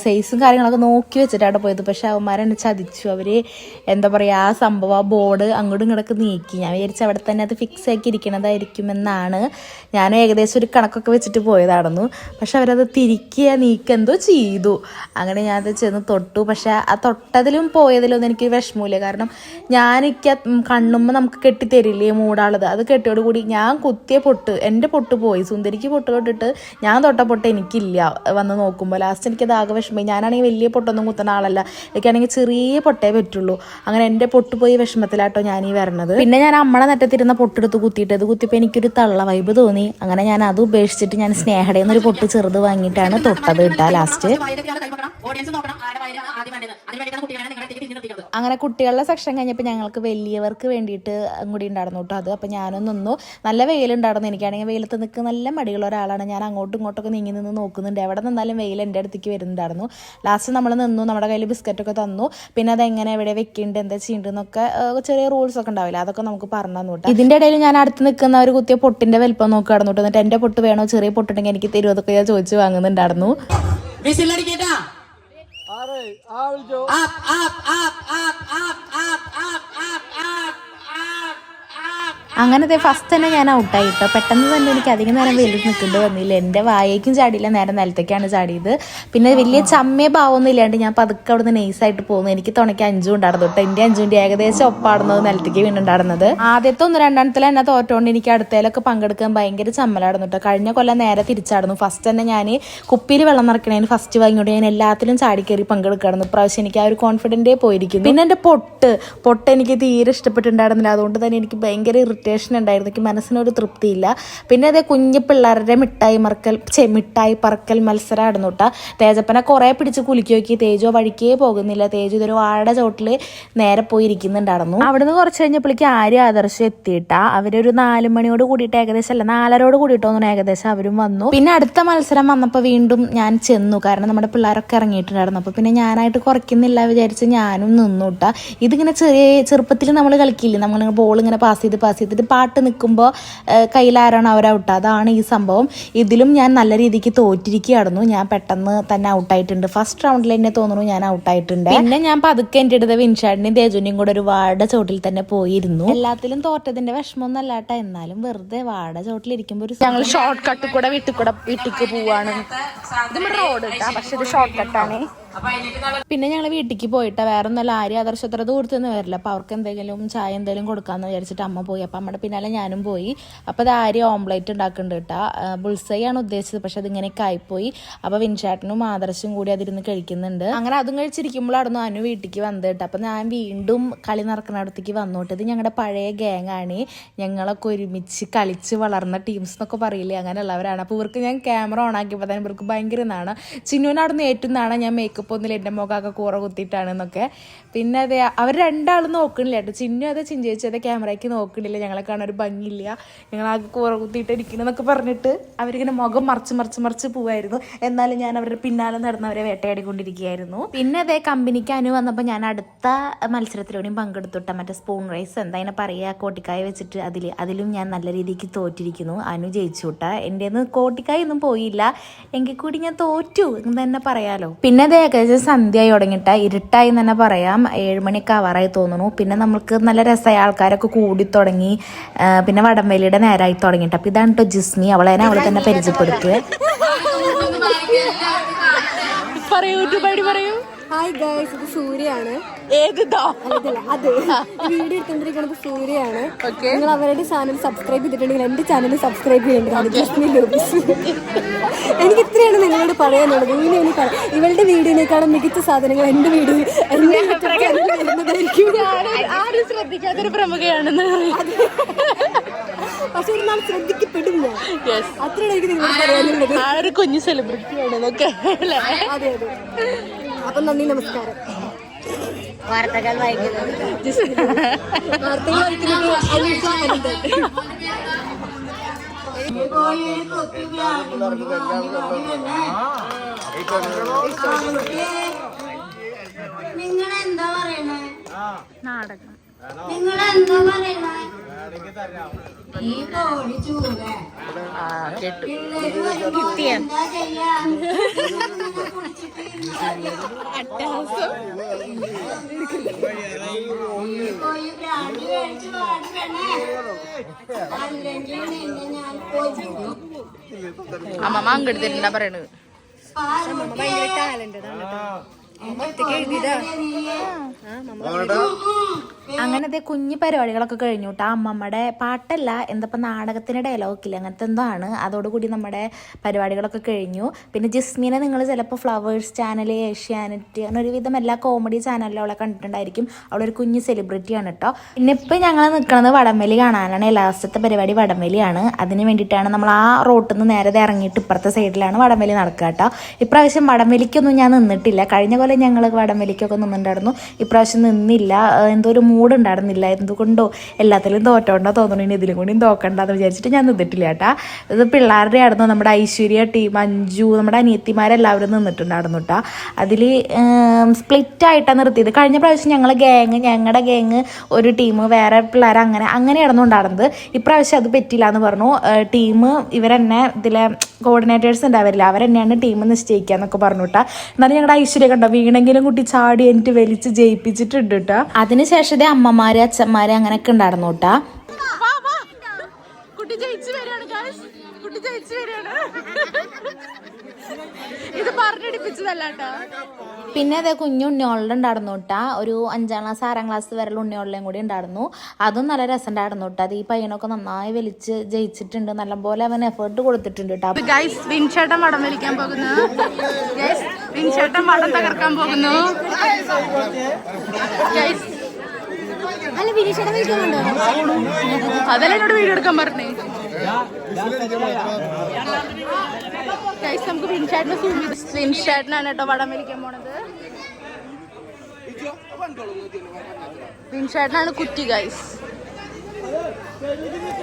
സൈസും കാര്യങ്ങളൊക്കെ നോക്കി വെച്ചിട്ടാണ് പോയത്. പക്ഷെ അവന്മാരെന്നെ ചതിച്ചു. അവർ എന്താ പറയുക ആ സംഭവം ആ ബോർഡ് അങ്ങോട്ടും ഇങ്ങോട്ടൊക്കെ നീക്കി. ഞാൻ വിചാരിച്ചു അവിടെ തന്നെ അത് ഫിക്സ് ആക്കി ഇരിക്കണതായിരിക്കുമെന്നാണ് ഞാൻ ഏകദേശം ഒരു കണക്കൊക്കെ വെച്ചിട്ട് പോയതായിരുന്നു പക്ഷെ അവരത് തിരിക്കുക നീക്കുക എന്തോ ചെയ്തു. അങ്ങനെ ഞാനത് ചെന്ന് തൊട്ടു. പക്ഷെ ആ തൊട്ടതിലും പോയതിലും ഒന്നും എനിക്ക് വിഷമമില്ല കാരണം ഞാനിക്ക കണ്ണുമ്പോൾ നമുക്ക് കെട്ടിത്തരില്ലേ മൂടാളത് അത് കെട്ടിയോടുകൂടി ഞാൻ കുത്തിയ പൊട്ട് എന്റെ പൊട്ട് പോയി. സുന്ദരിക്ക് പൊട്ട് തൊട്ടിട്ട് ഞാൻ തൊട്ട പൊട്ട് എനിക്കില്ല. വന്ന് നോക്കുമ്പോൾ ലാസ്റ്റ് എനിക്കത് ആകെ വിഷമമായി. ഞാനാണെങ്കിൽ വലിയ പൊട്ടൊന്നും കുത്തുന്ന ആളല്ല. എനിക്കാണെങ്കിൽ ചെറിയ പൊട്ടേ പറ്റുള്ളൂ. അങ്ങനെ എന്റെ പൊട്ട് പോയി വിഷമത്തിലാട്ടോ ഞാൻ ഈ വരണത്. പിന്നെ ഞാൻ അമ്മളെ നെറ്റത്തിരുന്ന പൊട്ടെടുത്ത് കുത്തിയിട്ട് അത് കുത്തിയപ്പോൾ എനിക്കൊരു തള്ള വൈബ് തോന്നി. അങ്ങനെ ഞാൻ അത് ഉപേക്ഷിച്ചിട്ട് ഞാൻ സ്നേഹടയിൽ നിന്നൊരു പൊട്ട് ചെറുത് വാങ്ങിയിട്ടാണ് തൊട്ടത് ഇട്ടാ ലാസ്റ്റ് അങ്ങനെ കുട്ടികളുടെ സെക്ഷൻ കഴിഞ്ഞപ്പോൾ ഞങ്ങൾക്ക് വലിയവർക്ക് വേണ്ടിയിട്ട് കൂടി ഉണ്ടായിരുന്നു കേട്ടോ അത്. അപ്പം ഞാനും നിന്നു. നല്ല വെയിലുണ്ടായിരുന്നു എനിക്കാണെങ്കിൽ വെയിലത്ത് നിൽക്കുന്ന നല്ല ഒരാളാണ് ഞാൻ അങ്ങോട്ടും ഇങ്ങോട്ടൊക്കെ നീങ്ങി നിന്ന് നോക്കുന്നുണ്ട്. എവിടെ നിന്നാലും വെയിൽ എന്റെ അടുത്തേക്ക് വരുന്നുണ്ടായിരുന്നു. ലാസ്റ്റ് നമ്മൾ നിന്നു. നമ്മുടെ കയ്യിൽ ബിസ്ക്കറ്റൊക്കെ തന്നു. പിന്നെ അതെങ്ങനെ എവിടെ വെക്കുന്നുണ്ട് എന്താ ചെയ്യുന്നുണ്ടെന്നൊക്കെ ഏഹ്, ചെറിയ റൂൾസ് ഒക്കെ ഉണ്ടാവില്ല? അതൊക്കെ നമുക്ക് പറഞ്ഞു തന്നു കേട്ടോ. ഇതിന്റെ ഇടയിൽ ഞാൻ അടുത്ത് നിൽക്കുന്ന ഒരു കുത്തിയ പൊട്ടിന്റെ വലിപ്പം നോക്കി കേട്ടോ. എന്നിട്ട് എന്റെ പൊട്ട് വേണോ? ചെറിയ പൊട്ടുണ്ടെങ്കിൽ എനിക്ക് തരുമതൊക്കെ ഞാൻ ചോദിച്ച് വാങ്ങുന്നുണ്ടായിരുന്നു. വിസിലടിക്കേട്ടാ Up, up, up, up, up, up, up, അങ്ങനത്തെ ഫസ്റ്റ് തന്നെ ഞാൻ ഔട്ടായി കേട്ടോ പെട്ടെന്ന് തന്നെ എനിക്ക് അധികം നേരം വെയിലിൽ നിൽക്കേണ്ടി വന്നില്ല. എന്റെ വായേക്കും ചാടിയില്ല. നേരെ നിലത്തേക്കാണ് ചാടിയത്. പിന്നെ വലിയ ചമ്മയ ഭാവമൊന്നും ഇല്ലാണ്ട് ഞാൻ പതുക്കെ അവിടെ നിന്ന് നൈസായിട്ട് പോകുന്നു എനിക്ക് തുണയ്ക്ക് അഞ്ചും ഉണ്ടായിരുന്നു കേട്ടോ എന്റെ അഞ്ചുന്റെ ഏകദേശം ഒപ്പാടുന്നത് നിലത്തേക്ക് വീണ്ടുണ്ടായിരുന്നത് ആദ്യത്തെ ഒന്ന് രണ്ടാമത്തിൽ എന്നെ തോറ്റോണ്ട് എനിക്ക് അടുത്തേലൊക്കെ പങ്കെടുക്കാൻ ഭയങ്കര ചമ്മലായിരുന്നു കേട്ടോ കഴിഞ്ഞ കൊല്ലം നേരെ തിരിച്ചായിരുന്നു. ഫസ്റ്റ് തന്നെ ഞാൻ കുപ്പിയിൽ വെള്ളം നിറക്കണേന് ഫസ്റ്റ് വാങ്ങിയോണ്ട് ഞാൻ എല്ലാത്തിലും ചാടി കയറി പങ്കെടുക്കായിരുന്നു. ഇപ്രാവശ്യം എനിക്ക് ആ ഒരു കോൺഫിഡന്റേ പോയിരിക്കുന്നു. പിന്നെ എന്റെ പൊട്ട്. പൊട്ട് എനിക്ക് തീരെ ഇഷ്ടപ്പെട്ടിട്ടുണ്ടായിരുന്നില്ല. അതുകൊണ്ട് തന്നെ എനിക്ക് ഭയങ്കര ഇറിറ്റേഷൻ ഉണ്ടായിരുന്നു. എനിക്ക് മനസ്സിനൊരു തൃപ്തിയില്ല. പിന്നെ അതേ കുഞ്ഞു പിള്ളേരുടെ മിഠായി മറക്കൽ ചെ മിഠായി പറക്കൽ മത്സരമായിരുന്നു കേട്ടോ തേജപ്പനെ കുറേ പിടിച്ച് കുലുക്കി നോക്കി. തേജോ വഴിക്കേ പോകുന്നില്ല. തേജു ഇതൊരു വാഴ ചോട്ടിൽ നേരെ പോയി ഇരിക്കുന്നുണ്ടായിരുന്നു. അവിടുന്ന് കുറച്ച് കഴിഞ്ഞപ്പോഴേക്ക് ആരും ആദർശം എത്തിയിട്ടാ. അവരൊരു നാല് മണിയോട് കൂടിയിട്ട് ഏകദേശം അല്ല നാലരോട് കൂടിയിട്ടൊന്നും ഏകദേശം അവരും വന്നു. പിന്നെ അടുത്ത മത്സരം വന്നപ്പോൾ വീണ്ടും ഞാൻ ചെന്നു. കാരണം നമ്മുടെ പിള്ളേരൊക്കെ ഇറങ്ങിയിട്ടുണ്ടായിരുന്നു. അപ്പോൾ പിന്നെ ഞാനായിട്ട് കുറയ്ക്കുന്നില്ല വിചാരിച്ച് ഞാനും നിന്നു കേട്ടോ ഇതിങ്ങനെ ചെറിയ ചെറുപ്പത്തിൽ നമ്മൾ കളിക്കില്ലേ? നമ്മളിങ്ങനെ ബോൾ ഇങ്ങനെ പാസ് ചെയ്ത് പാസ് ചെയ്തിട്ട് പാട്ട് നിൽക്കുമ്പോൾ കയ്യിലാരാണ് അവർ ഔട്ട്? അതാണ് ഈ സംഭവം. ഇതിലും ഞാൻ നല്ല രീതിക്ക് തോറ്റിരിക്കുകയായിരുന്നു. ഞാൻ പെട്ടെന്ന് തന്നെ ഔട്ടായിട്ടുണ്ട് ഫസ്റ്റ് റൗണ്ടിൽ എന്നെ തോന്നുന്നു ഞാൻ ഔട്ടായിട്ടുണ്ട് പിന്നെ ഞാൻ പതുക്കെ എന്റെ അടുത്ത് വിൻഷാടിനെയും തേജുനെയും കൂടെ ഒരു വാട ചോട്ടിൽ തന്നെ പോയിരുന്നു. എല്ലാത്തിലും തോറ്റതിന്റെ വിഷമമൊന്നും അല്ലാട്ട എന്നാലും വെറുതെ വാട ചോട്ടിലിരിക്കുമ്പോൾ ഒരു ഞങ്ങൾ ഷോർട്ട് കട്ട് കൂടെ വീട്ടിൽ കൂടെ വീട്ടിക്ക് പോവാണ്. ഇത് റോഡ് കേട്ടാ പക്ഷെ ഇത് ഷോർട്ട് കട്ടാണ് പിന്നെ ഞങ്ങൾ വീട്ടിലേക്ക് പോയിട്ട്. വേറെ ഒന്നല്ല ആരും ആദർശ അത്ര ദൂരത്തുനിന്ന് വരില്ല. അപ്പോൾ അവർക്ക് എന്തെങ്കിലും ചായ എന്തെങ്കിലും കൊടുക്കാന്ന് വിചാരിച്ചിട്ട് അമ്മ പോയി. അപ്പോൾ അമ്മയുടെ പിന്നാലെ ഞാനും പോയി. അപ്പോൾ അത് ആര്യ ഓംലേറ്റ് ഉണ്ടാക്കുന്നുണ്ട് കേട്ടോ. ബുൾസൈ ആണ് ഉദ്ദേശിച്ചത്. പക്ഷെ അതിങ്ങനെയൊക്കെ ആയിപ്പോയി. അപ്പോൾ വിൻചാട്ടനും ആദർശും കൂടി അതിരുന്ന് കഴിക്കുന്നുണ്ട്. അങ്ങനെ അതും കഴിച്ചിരിക്കുമ്പോഴായിരുന്നു അനു വീട്ടിലേക്ക് വന്നത് കേട്ടോ. അപ്പോൾ ഞാൻ വീണ്ടും കളി നടക്കുന്നിടത്തേക്ക് വന്നോട്ട് ഇത് ഞങ്ങളുടെ പഴയ ഗ്യാങ്ങാണ് ഞങ്ങളൊക്കെ ഒരുമിച്ച് കളിച്ച് വളർന്ന ടീംസ് എന്നൊക്കെ പറയില്ലേ? അങ്ങനെയുള്ളവരാണ്. അപ്പോൾ ഇവർക്ക് ഞാൻ ക്യാമറ ഓൺ ആക്കിയപ്പോൾ തന്നെ ഇവർക്ക് ഭയങ്കര നാണ്. ചിന്നുവിനവിടുന്ന് ഏറ്റവും നാണ് ഞാൻ മേക്കപ്പ് ഒന്നുമില്ല എന്റെ മുഖമൊക്കെ കൂറ കുത്തിയിട്ടാണ് എന്നൊക്കെ പിന്നെ അതെ അവർ രണ്ടാളും നോക്കണില്ല കേട്ടോ. ചിന്നു അതെ ചിഞ്ചേച്ചി അതെ ക്യാമറയ്ക്ക് നോക്കണില്ല. ഞങ്ങളെ കാണാൻ ഒരു ഭംഗിയില്ല. ഞങ്ങളാകെ കൂറ കുത്തിയിട്ട് ഇരിക്കണമെന്നൊക്കെ പറഞ്ഞിട്ട് അവരിങ്ങനെ മുഖം മറിച്ച് മറിച്ച് മറിച്ച് പോവായിരുന്നു. എന്നാലും ഞാൻ അവരുടെ പിന്നാലെ നടന്ന് അവരെ വേട്ടയാടിക്കൊണ്ടിരിക്കുകയായിരുന്നു. പിന്നെ അതെ കമ്പനിക്ക് അനു വന്നപ്പോൾ ഞാൻ അടുത്ത മത്സരത്തിലൂടെയും പങ്കെടുത്തുട്ട മറ്റേ സ്പൂൺ റൈസ്. എന്താ അതിനെ പറയുക കോട്ടിക്കായ വെച്ചിട്ട് അതിൽ അതിലും ഞാൻ നല്ല രീതിക്ക് തോറ്റിരിക്കുന്നു. അനു ജയിച്ചു കൂട്ടാ. എന്റെ കോട്ടിക്കായ ഒന്നും പോയില്ല. എങ്കിൽ കൂടി ഞാൻ തോറ്റു എന്ന് തന്നെ പറയാലോ. പിന്നെ അത് ഏകദേശം സന്ധ്യയായി തുടങ്ങിയിട്ട് ഇരുട്ടായി തന്നെ പറയാം. ഏഴുമണിയൊക്കെ ആവാറായി തോന്നുന്നു. പിന്നെ നമുക്ക് നല്ല രസമായ ആൾക്കാരൊക്കെ കൂടി തുടങ്ങി പിന്നെ വടംവലിയുടെ നേരമായി തുടങ്ങിയിട്ട്. അപ്പൊ ഇതാണ് കേട്ടോ ജിസ്മി. അവളെ അവളെ തന്നെ പരിചയപ്പെടുത്തുക പറയൂ പറയൂ. ഹായ് ഗൈസ് ഇത് സൂര്യയാണ്. അതല്ല അത്. വീഡിയോ എടുത്തോണ്ടിരിക്കുന്നത് സൂര്യയാണ്. നിങ്ങൾ അവരുടെ ചാനൽ സബ്സ്ക്രൈബ് ചെയ്തിട്ടുണ്ടെങ്കിൽ എന്റെ ചാനൽ സബ്സ്ക്രൈബ് ചെയ്യേണ്ടതാണ് എനിക്ക് ഇത്രയാണ് നിങ്ങളോട് പറയാനുള്ളത്. ഇനി എനിക്ക് ഇവളുടെ വീഡിയോനേക്കാളും മികച്ച സാധനങ്ങൾ എന്റെ വീഡിയോ ആരും ശ്രദ്ധിക്കാത്തൊരു പ്രമുഖയാണെന്ന്. പക്ഷെ ഒരു നാൾ ശ്രദ്ധിക്കപ്പെടും ഞാൻ അത്രയാണ് എനിക്ക് നിങ്ങളോട് പറയാനുള്ളത്. ആ ഒരു കുഞ്ഞു സെലിബ്രിറ്റി ആണ് അല്ലേ? അതെ അതെ. അപ്പം നന്ദി നമസ്കാരം. വാർത്തകൾ വായിക്കുന്നത്. വാർത്തകൾ വായിക്കുന്നത് നിങ്ങൾ എന്താ പറയണേ? നാടകം. നിങ്ങൾ എന്താ ഈ അമ്മമ്മ അങ്ങെടുത്തിട്ടുണ്ടാ പറയണത് ഭയങ്കര ടാലന്റഡ് ആണ് അങ്ങനത്തെ കുഞ്ഞു പരിപാടികളൊക്കെ കഴിഞ്ഞു കേട്ടോ അമ്മമ്മയുടെ പാട്ടല്ല എന്തപ്പോ നാടകത്തിന്റെ ഡയലോഗില്ല അങ്ങനത്തെ എന്തോ ആണ്. അതോടുകൂടി നമ്മുടെ പരിപാടികളൊക്കെ കഴിഞ്ഞു. പിന്നെ ജിസ്മിനെ നിങ്ങൾ ചിലപ്പോൾ ഫ്ലവേഴ്സ് ചാനൽ ഏഷ്യാനെറ്റ് അങ്ങനെ ഒരുവിധം എല്ലാ കോമഡി ചാനലിലും അവളെ കണ്ടിട്ടുണ്ടായിരിക്കും. അവളൊരു കുഞ്ഞു സെലിബ്രിറ്റിയാണ് കേട്ടോ പിന്നെ ഇപ്പം ഞങ്ങൾ നിൽക്കുന്നത് വടംവലി കാണാനാണ്. ലാസ്റ്റത്തെ പരിപാടി വടംവലിയാണ്. അതിന് വേണ്ടിയിട്ടാണ് നമ്മൾ ആ റോട്ടിൽ നിന്ന് നേരത്തെ ഇറങ്ങിയിട്ട് ഇപ്പുറത്തെ സൈഡിലാണ് വടംവലി നടക്കുക കേട്ടോ ഇപ്രാവശ്യം വടംവലിക്കൊന്നും ഞാൻ നിന്നിട്ടില്ല. കഴിഞ്ഞ കൊല്ലം ഞങ്ങൾ വടംവലിക്കൊക്കെ നിന്നിട്ടുണ്ടായിരുന്നു. ഇപ്രാവശ്യം നിന്നില്ല. എന്തോ ഒരു മൂഡ് ഉണ്ടായിരുന്നില്ല എന്തുകൊണ്ടോ എല്ലാത്തിലും തോറ്റോണ്ടോ തോന്നുന്നു ഇനി ഇതിലും കൂടി തോക്കണ്ടെന്ന് വിചാരിച്ചിട്ട് ഞാൻ നിന്നിട്ടില്ല കേട്ടാ. ഇത് പിള്ളേരുടെ ആയിരുന്നു. നമ്മുടെ ഐശ്വര്യ ടീം അഞ്ജു നമ്മുടെ അനിയത്തിമാരെല്ലാവരും നിന്നിട്ടുണ്ടായിരുന്നു കേട്ടാ. അതിൽ സ്പ്ലിറ്റ് ആയിട്ടാണ് നിർത്തിയത്. കഴിഞ്ഞ പ്രാവശ്യം ഞങ്ങൾ ഗ്യാങ് ഞങ്ങളുടെ ഗ്യാങ് ഒരു ടീം വേറെ പിള്ളേർ അങ്ങനെ അങ്ങനെയായിരുന്നു ഉണ്ടായിരുന്നത്. ഇപ്രാവശ്യം അത് പറ്റില്ല എന്ന് പറഞ്ഞു ടീം ഇവരെന്നെ ഇതിലെ കോർഡിനേറ്റേഴ്സ് ഉണ്ടാവില്ല അവരെന്നെയാണ് ടീം നിശ്ചയിക്കുക എന്നൊക്കെ പറഞ്ഞു കേട്ടാ. എന്നാലും ഞങ്ങളുടെ ഐശ്വര്യ കണ്ടോ വീണെങ്കിലും കുട്ടി ചാടി എനിക്ക് വലിച്ച് ജയിപ്പിച്ചിട്ടുണ്ട് കേട്ടോ. അതിനുശേഷം അമ്മമാരെ അമ്മമാര് അച്ഛന്മാര് അങ്ങനെയൊക്കെ ഉണ്ടായിരുന്നു കേട്ടാ. കുട്ടി ജയിച്ചു വരികയാണ് കുട്ടി ജയിച്ചു വരികയാണ്. പറഞ്ഞടിപ്പിച്ചതല്ല പിന്നെ അതേ കുഞ്ഞു ഉണ്ണിയോളുടെ ഉണ്ടായിരുന്നു കേട്ടാ ഒരു അഞ്ചാം ക്ലാസ് ആറാം ക്ലാസ് വരെ ഉണ്ണിയോളിലേയും കൂടി ഉണ്ടായിരുന്നു അതും നല്ല രസം ഉണ്ടായിരുന്നു കേട്ടോ അത് ഈ പയ്യനൊക്കെ നന്നായി വലിച്ച് ജയിച്ചിട്ടുണ്ട് നല്ലപോലെ അവൻ എഫേർട്ട് കൊടുത്തിട്ടുണ്ട് കേട്ടോ ഗൈസ് വിൻചേട്ടൻ വടം വലിക്കാൻ പോകുന്നു ഗൈസ് വിൻചേട്ടൻ വടം തകർക്കാൻ പോകുന്നു ഗൈസ് അല്ല വിനീഷയുടെ വീട്ടിൽ കൊണ്ടോ എന്നോട് വീഡിയോ എടുക്കാൻ പറഞ്ഞേ നമുക്ക് വിൻചേട്ടനെ സൂം ചെയ്ത് വിൻചേട്ടനാണ് കേട്ടോ വടം വലിക്കാൻ പോണത്. വിൻചേട്ടനാണ് കുറ്റി ഗൈസ്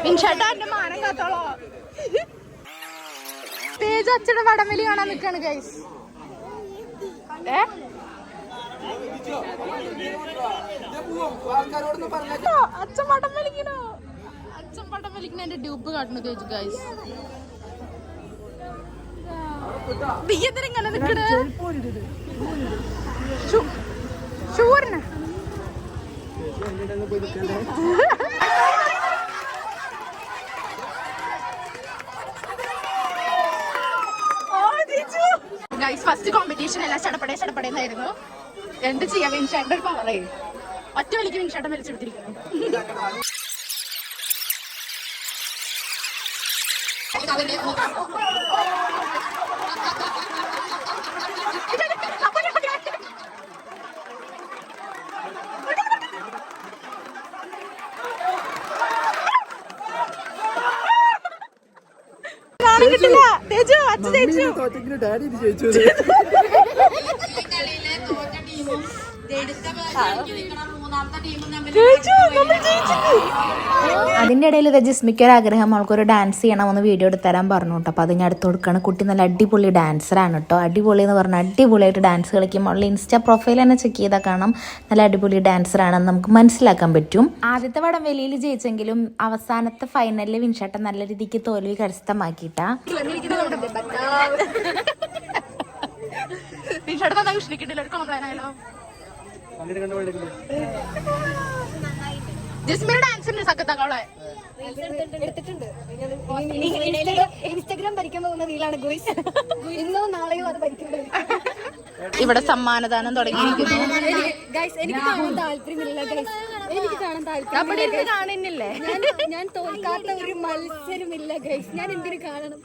എന്റെ മാനം കാത്തോളോ. തേജ് അച്ഛയുടെ വടംവലി കാണാൻ നിൽക്കാണ് ഗൈസ് ഏ? അച്ഛൻ വടം വലിക്കണോ? അച്ഛൻ വടം വലിക്കണ എന്റെ ഡ്യൂപ്പ് കാട്ടണ തേജ് ഗൈസ് നീ എന്തിനാ ഇങ്ങനെ നിക്കണേ ഷൂറിന് ഫസ്റ്റ് കോമ്പറ്റീഷൻ എല്ലാം ചടപ്പടേ ചടപ്പടേന്നായിരുന്നു എന്ത് ചെയ്യാം വിൻഷാന്റെ ഒരു പവറേ ഒറ്റ വലിക്ക് വിൻഷാട്ടം വലിച്ചെടുത്തിരിക്കുന്നു [LAUGHS] കിട്ടില്ല. തേജു അച്ഛൻ ജയിച്ചു. അതിന്റെ ഇടയിൽ ഇത് ജിസ്മിക്ക് ഒരു ആഗ്രഹം അവൾക്കൊരു ഡാൻസ് ചെയ്യണമെന്ന് വീഡിയോ എടുത്ത് തരാൻ പറഞ്ഞു കേട്ടോ. അപ്പോൾ അത് ഞാൻ എടുത്ത് കൊടുക്കുകയാണ്. കുട്ടി നല്ല അടിപൊളി ഡാൻസറാണ് കേട്ടോ. അടിപൊളി എന്ന് പറഞ്ഞാൽ അടിപൊളിയായിട്ട് ഡാൻസ് കളിക്കും അവളുടെ ഇൻസ്റ്റാ പ്രൊഫൈൽ തന്നെ ചെക്ക് ചെയ്താൽ കാണാം. നല്ല അടിപൊളി ഡാൻസറാണെന്ന് നമുക്ക് മനസ്സിലാക്കാൻ പറ്റും. ആദ്യത്തെ വടം വലിയിൽ ജയിച്ചെങ്കിലും അവസാനത്തെ ഫൈനലിൽ വിൻഷാട്ട നല്ല രീതിക്ക് തോൽവി കരസ്ഥമാക്കിയിട്ടാ. വിൻഷാട്ടം ഒരു കോംപ്ലൈൻ ആയാലോ ഇൻസ്റ്റാഗ്രാം ഭരിക്കാൻ പോകുന്ന റീലാണ് ഗോയ്സ്. ഇന്നോ നാളെയോ അത് ഭരിക്കുന്നത് ഇവിടെ സമ്മാനദാനം തുടങ്ങിയിരിക്കുന്നു. ഗൈസ് എനിക്ക് കാണാൻ താല്പര്യമില്ല ഗൈസ് എനിക്ക് കാണാൻ താല്പര്യമില്ല guys. കാണുന്നില്ലേ? ഞാൻ ഞാൻ തോൽക്കാത്ത ഒരു മത്സരമില്ല ഗൈസ് ഞാൻ എന്തിനു കാണണം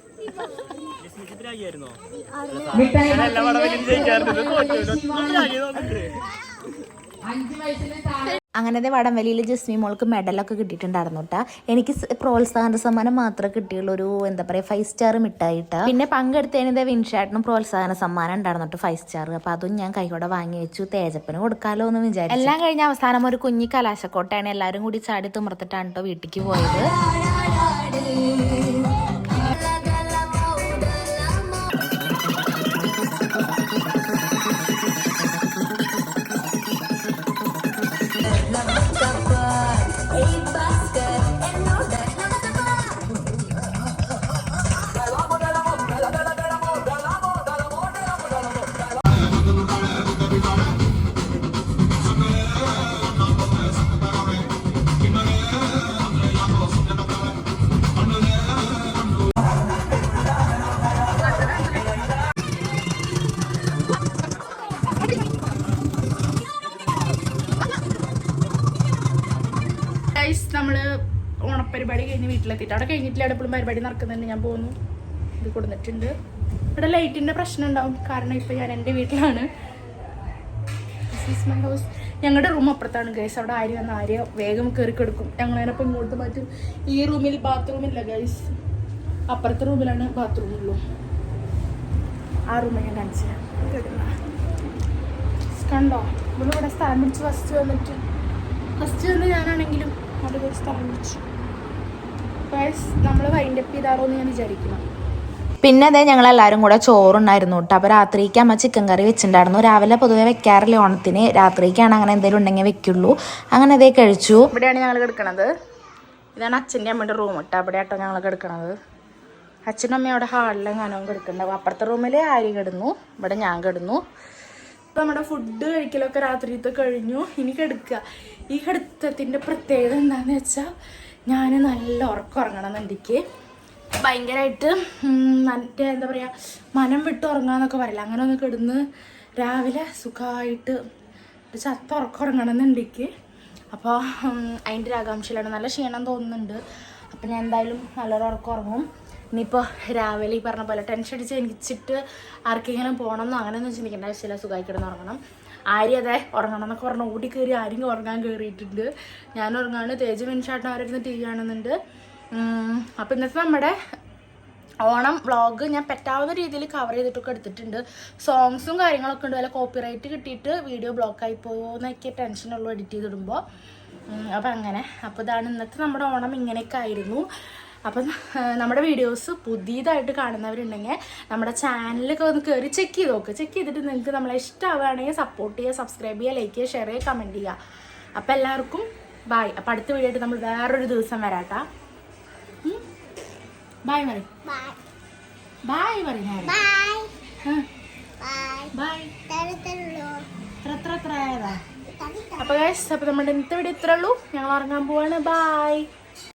അങ്ങനത്തെ വടംവലിയിൽ ജസ്മി മോൾക്ക് മെഡലൊക്കെ കിട്ടിയിട്ടുണ്ടായിരുന്നു കേട്ടോ എനിക്ക് പ്രോത്സാഹന സമ്മാനം മാത്രമേ കിട്ടിയുള്ളൂ ഒരു എന്താ പറയുക ഫൈവ് സ്റ്റാർ മിഠായിട്ട് പിന്നെ പങ്കെടുത്തതിന് വിൻഷാട്ടിനും പ്രോത്സാഹന സമ്മാനം ഉണ്ടായിരുന്നു കേട്ടോ ഫൈവ് സ്റ്റാർ അപ്പൊ അതും ഞാൻ കൈയോടെ വാങ്ങി വെച്ചു തേജപ്പന് കൊടുക്കാലോ എന്ന് വിചാരിച്ചു എല്ലാം കഴിഞ്ഞ അവസാനം ഒരു കുഞ്ഞി കലാശക്കോട്ടയാണ് എല്ലാവരും കൂടി ചാടി തുമർത്തിട്ടാണ് കേട്ടോ വീട്ടിലേക്ക് പോയത് ഗൈസ് നമ്മൾ ഓണപ്പരിപാടി കഴിഞ്ഞ് വീട്ടിലെത്തിയിട്ട് അവിടെ കഴിഞ്ഞിട്ടില്ല. അവിടെ എപ്പോഴും പരിപാടി നടക്കുന്നുണ്ട് ഞാൻ പോകുന്നു. ഇത് കൊടുത്തിട്ടുണ്ട് ഇവിടെ ലൈറ്റിന്റെ പ്രശ്നം ഉണ്ടാവും. കാരണം ഇപ്പൊ ഞാൻ എന്റെ വീട്ടിലാണ്. ഹൗസ് ഞങ്ങളുടെ റൂം അപ്പുറത്താണ് ഗൈസ് അവിടെ ആര് വന്ന ആര്യ വേഗം കയറി കിടക്കും. ഞങ്ങൾ അതിനപ്പം ഇങ്ങോട്ട് മാറ്റും. ഈ റൂമിൽ ബാത്റൂമില്ല ഗൈസ് അപ്പുറത്തെ റൂമിലാണ് ബാത്റൂം ഉള്ളൂ. ആ റൂമിൽ ഞാൻ കാണിച്ചു. കണ്ടോ? ഇവിടെ സ്ഥലം പിടിച്ച് ഫസ്റ്റ് വന്നിട്ട്. ഫസ്റ്റ് വന്ന് ഞാനാണെങ്കിലും ഒരു സ്ഥലം നമ്മൾ വൈൻഡപ്പ് ചെയ്താറോ എന്ന് ഞാൻ വിചാരിക്കണം പിന്നെ അതെ ഞങ്ങൾ എല്ലാവരും കൂടെ ചോറുണ്ടായിരുന്നു കേട്ടോ അപ്പോൾ രാത്രിക്ക് അമ്മ ചിക്കൻ കറി വെച്ചിട്ടുണ്ടായിരുന്നു രാവിലെ പൊതുവെ വെക്കാറില്ല. ഓണത്തിന് രാത്രിക്കാണ് അങ്ങനെ എന്തെങ്കിലും ഉണ്ടെങ്കിൽ വെക്കുള്ളൂ. അങ്ങനെ അതേ കഴിച്ചു. ഇവിടെയാണ് ഞങ്ങൾ കിടക്കണത്. ഇതാണ് അച്ഛന്റെ അമ്മയുടെ റൂം കേട്ടോ അവിടെ ആട്ടോ ഞങ്ങൾ കിടക്കണത്. അച്ഛനും അമ്മയും അവിടെ ഹാളിലും ഞാനും കിടക്കുന്നുണ്ടാവും അപ്പുറത്തെ റൂമിൽ ആരി കിടന്നു? ഇവിടെ ഞാൻ കിടന്നു. നമ്മുടെ ഫുഡ് കഴിക്കലൊക്കെ രാത്രിയത്തെ കഴിഞ്ഞു. ഇനി കിടക്കുക ഈ കിടത്തത്തിന്റെ പ്രത്യേകത എന്താണെന്ന് വെച്ചാൽ ഞാൻ നല്ല ഉറക്കം ഉറങ്ങണം എന്നുണ്ടെങ്കിൽ ഭയങ്കരമായിട്ട് മറ്റേ എന്താ പറയുക മനം വിട്ട് ഉറങ്ങാന്നൊക്കെ പറയില്ല? അങ്ങനെ ഒന്ന് കിടന്ന് രാവിലെ സുഖമായിട്ട് ചത്ത ഉറക്കം ഉറങ്ങണം എന്നുണ്ടെങ്കിൽ അപ്പോൾ അതിന്റെ ഒരു ആകാംക്ഷയിലാണ് നല്ല ക്ഷീണം തോന്നുന്നുണ്ട്. അപ്പം ഞാൻ എന്തായാലും നല്ലൊരു ഉറക്കം ഉറങ്ങും. ഇനിയിപ്പോൾ രാവിലെ ഈ പറഞ്ഞ പോലെ ടെൻഷൻ അടിച്ച് എനിച്ചിട്ട് ആർക്കെങ്കിലും പോകണം എന്നോ അങ്ങനെയൊന്നും ചിന്തിക്കേണ്ട. ആവശ്യമില്ല സുഖമായി കിടന്ന് ഉറങ്ങണം. ആര്യ അതെ ഉറങ്ങണം എന്നൊക്കെ പറഞ്ഞ് ഓടി കയറി ആരും ഉറങ്ങാൻ കയറിയിട്ടുണ്ട് ഞാൻ ഉറങ്ങാണ്. തേജ് മിൻഷാട്ടൻ അവരിരുന്ന് ടി വി കാണുന്നുണ്ട്. അപ്പോൾ ഇന്നത്തെ നമ്മുടെ ഓണം വ്ളോഗ് ഞാൻ പറ്റാവുന്ന രീതിയിൽ കവർ ചെയ്തിട്ടൊക്കെ എടുത്തിട്ടുണ്ട്. സോങ്സും കാര്യങ്ങളൊക്കെ ഉണ്ട്. വല്ല കോപ്പിറൈറ്റ് കിട്ടിയിട്ട് വീഡിയോ ബ്ലോക്കായി പോയോ എന്നൊക്കെ ടെൻഷനുള്ളൂ എഡിറ്റ് ചെയ്തിടുമ്പോൾ അപ്പം അങ്ങനെ. അപ്പോൾ ഇതാണ് ഇന്നത്തെ നമ്മുടെ ഓണം ഇങ്ങനെയൊക്കെ ആയിരുന്നു. അപ്പം നമ്മുടെ വീഡിയോസ് പുതിയതായിട്ട് കാണുന്നവരുണ്ടെങ്കിൽ നമ്മുടെ ചാനലൊക്കെ ഒന്ന് കയറി ചെക്ക് ചെയ്ത് നോക്ക്. ചെക്ക് ചെയ്തിട്ട് നിങ്ങൾക്ക് നമ്മളെ ഇഷ്ടമാവുകയാണെങ്കിൽ സപ്പോർട്ട് ചെയ്യുക സബ്സ്ക്രൈബ് ചെയ്യുക ലൈക്ക് ചെയ്യുക ഷെയർ ചെയ്യുക കമന്റ് ചെയ്യുക. അപ്പോൾ എല്ലാവർക്കും ബായ് അപ്പോൾ അടുത്ത വീഡിയോ ആയിട്ട് നമ്മൾ വേറൊരു ദിവസം വരാട്ടാ. ബായ് മറി ബായ് മറി ബായ് എത്ര എത്ര എത്ര ആയതാ. അപ്പോൾ ഗൈസ് അപ്പോൾ നമ്മുടെ ഇന്നത്തെ വീഡിയോ ഇത്രേ ഉള്ളൂ. ഞങ്ങൾ ഇറങ്ങാൻ പോവാണ്. ബായ്